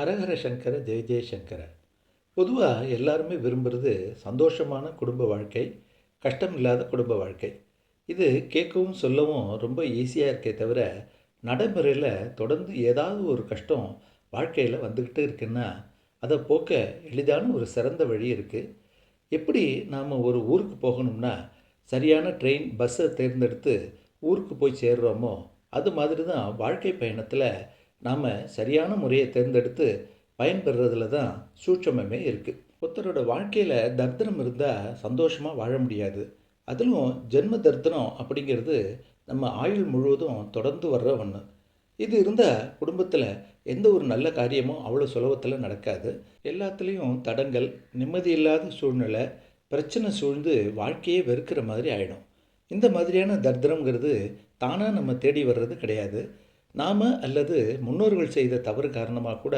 ஹரஹர சங்கர ஜெய ஜெயசங்கர பொதுவாக எல்லாருமே விரும்புகிறது சந்தோஷமான குடும்ப வாழ்க்கை கஷ்டம் இல்லாத குடும்ப வாழ்க்கை. இது கேட்கவும் சொல்லவும் ரொம்ப ஈஸியாக இருக்கே தவிர நடைமுறையில் தொடர்ந்து ஏதாவது ஒரு கஷ்டம் வாழ்க்கையில் வந்துக்கிட்டு இருக்குன்னா அதை போக்க எளிதான ஒரு சிறந்த வழி இருக்குது எப்படி நாம் ஒரு ஊருக்கு போகணும்னா சரியான ட்ரெயின் பஸ்ஸை தேர்ந்தெடுத்து ஊருக்கு போய் சேர்றோமோ அது மாதிரி தான் வாழ்க்கை பயணத்தில் நாம் சரியான முறையை தேர்ந்தெடுத்து பயன்பெறதுல தான் சூட்சமே இருக்குது ஒருத்தரோட வாழ்க்கையில் தர்த்தனம் இருந்தால் சந்தோஷமாக வாழ முடியாது. அதிலும் ஜென்ம தர்த்தனம் அப்படிங்கிறது நம்ம ஆயுள் முழுவதும் தொடர்ந்து வர்ற ஒன்று இது இருந்தால் குடும்பத்தில் எந்த ஒரு நல்ல காரியமும் அவ்வளோ சுலபத்தில் நடக்காது. எல்லாத்துலேயும் தடங்கள் நிம்மதி இல்லாத சூழ்நிலை பிரச்சனை சூழ்ந்து வாழ்க்கையே வெறுக்கிற மாதிரி ஆகிடும் இந்த மாதிரியான தர்தனங்கிறது தானாக நம்ம தேடி வர்றது கிடையாது. நாம் அல்லது முன்னோர்கள் செய்த தவறு காரணமாக கூட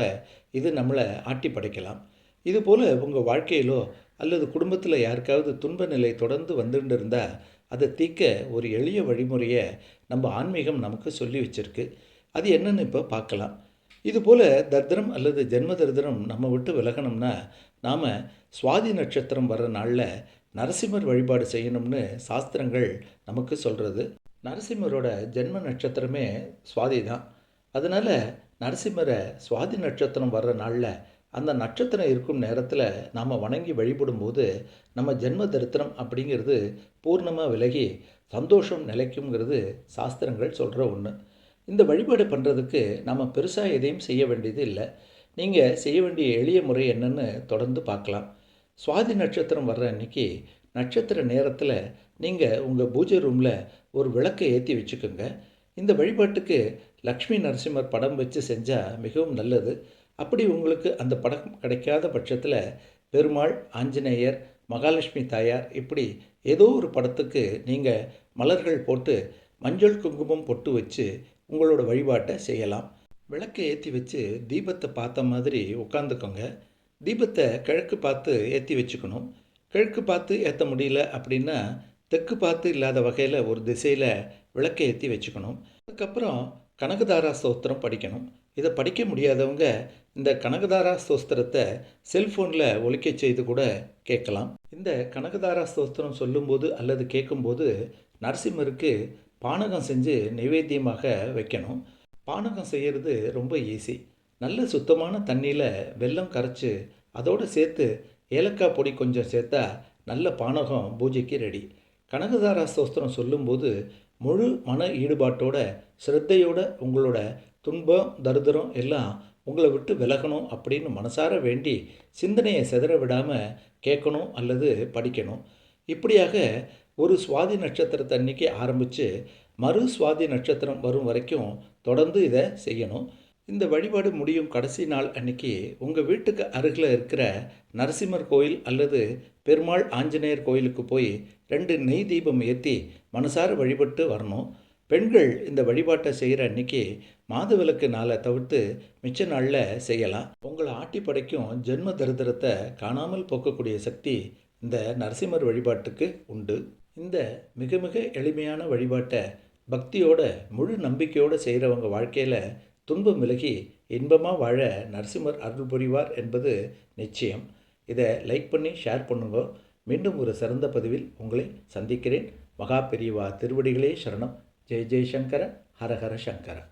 இது நம்மளை ஆட்டி படைக்கலாம். இதுபோல் உங்கள் வாழ்க்கையிலோ அல்லது குடும்பத்தில் யாருக்காவது துன்ப நிலை தொடர்ந்து வந்துட்டு இருந்தால் அதை தீர்க்க ஒரு எளிய வழிமுறையை நம்ம ஆன்மீகம் நமக்கு சொல்லி வச்சிருக்கு. அது என்னன்னு இப்போ பார்க்கலாம். இதுபோல் தர்திரம் அல்லது ஜென்ம தர்தனம் நம்ம விட்டு விலகணும்னா நாம் சுவாதி நட்சத்திரம் வர்ற நாளில் நரசிம்மர் வழிபாடு செய்யணும்னு சாஸ்திரங்கள் நமக்கு சொல்கிறது நரசிம்மரோட ஜென்ம நட்சத்திரமே சுவாதி தான். அதனால் நரசிம்மரை சுவாதி நட்சத்திரம் வர்ற நாளில் அந்த நட்சத்திரம் இருக்கும் நேரத்தில் நாம் வணங்கி வழிபடும்போது நம்ம ஜென்ம தரித்திரம் அப்படிங்கிறது பூர்ணமாக விலகி சந்தோஷம் நிலைக்குங்கிறது சாஸ்திரங்கள் சொல்கிற ஒன்று இந்த வழிபாடு பண்ணுறதுக்கு நம்ம பெருசாக எதையும் செய்ய வேண்டியது இல்லை. நீங்கள் செய்ய வேண்டிய எளிய முறை என்னன்னு தொடர்ந்து பார்க்கலாம். சுவாதி நட்சத்திரம் வர்ற அன்னைக்கு நட்சத்திர நேரத்தில் நீங்கள் உங்கள் பூஜை ரூமில் ஒரு விளக்கை ஏற்றி வச்சுக்கோங்க. இந்த வழிபாட்டுக்கு லக்ஷ்மி நரசிம்மர் படம் வச்சு செஞ்சால் மிகவும் நல்லது. அப்படி உங்களுக்கு அந்த படம் கிடைக்காத பட்சத்தில் பெருமாள் ஆஞ்சநேயர் மகாலட்சுமி தாயார் இப்படி ஏதோ ஒரு படத்துக்கு நீங்கள் மலர்கள் போட்டு மஞ்சள் குங்குமம் பொட்டு வச்சு உங்களோட வழிபாட்டை செய்யலாம். விளக்கை ஏற்றி வச்சு தீபத்தை பார்த்த மாதிரி உட்காந்துக்கோங்க தீபத்தை கிழக்கு பார்த்து ஏற்றி வச்சுக்கணும். கிழக்கு பார்த்து ஏற்ற முடியல அப்படின்னா தெற்கு பார்த்து இல்லாத வகையில் ஒரு திசையில் விளக்கை ஏற்றி வச்சுக்கணும். அதுக்கப்புறம் கனகதாரா ஸ்தோத்திரம் படிக்கணும். இதை படிக்க முடியாதவங்க இந்த கனகதாரா ஸ்தோஸ்திரத்தை செல்ஃபோனில் ஒலிக்க செய்து கூட கேட்கலாம். இந்த கனகதாரா ஸ்தோஸ்திரம் சொல்லும்போது அல்லது கேட்கும்போது நரசிம்மருக்கு பானகம் செஞ்சு நைவேத்தியமாக வைக்கணும். பானகம் செய்கிறது ரொம்ப ஈஸி நல்ல சுத்தமான தண்ணியில் வெல்லம் கரைச்சி அதோடு சேர்த்து ஏலக்காய் பொடி கொஞ்சம் சேர்த்தா நல்ல பானகம் பூஜைக்கு ரெடி. கனகதாரா ஸ்தோத்திரம் சொல்லும்போது முழு மன ஈடுபாட்டோட ஸ்ரத்தையோட உங்களோட துன்பம் தருதரம் எல்லாம் உங்களை விட்டு விலகணும் அப்படின்னு மனசார வேண்டி சிந்தனையை சிதற விடாமல் கேட்கணும் அல்லது படிக்கணும். இப்படியாக ஒரு சுவாதி நட்சத்திரத்தை அன்னைக்கு ஆரம்பித்து மறு சுவாதி நட்சத்திரம் வரும் வரைக்கும் தொடர்ந்து இதை செய்யணும். இந்த வழிபாடு முடியும் கடைசி நாள் அன்னைக்கு உங்கள் வீட்டுக்கு அருகில் இருக்கிற நரசிம்மர் கோயில் அல்லது பெருமாள் ஆஞ்சநேயர் கோயிலுக்கு போய் ரெண்டு நெய் தீபம் ஏற்றி மனசார வழிபட்டு வரணும். பெண்கள் இந்த வழிபாட்டை செய்கிற அன்னைக்கு மாதவிலக்கு நாளை தவிர்த்து மிச்ச நாளில் செய்யலாம். உங்களை ஆட்டி படைக்கும் ஜென்ம தரித்திரத்தை காணாமல் போக்கக்கூடிய சக்தி இந்த நரசிம்மர் வழிபாட்டுக்கு உண்டு. இந்த மிக மிக எளிமையான வழிபாட்டை பக்தியோட முழு நம்பிக்கையோடு செய்கிறவங்க வாழ்க்கையில் துன்பம் விலகி இன்பமாக வாழ நரசிம்மர் அருள் புரிவார் என்பது நிச்சயம். இதை லைக் பண்ணி ஷேர் பண்ணுங்க. மீண்டும் ஒரு சிறந்த பதிவில் உங்களை சந்திக்கிறேன். மகா பெரியவா திருவடிகளே சரணம். ஜெய் ஜெய்சங்கர ஹரஹர சங்கர.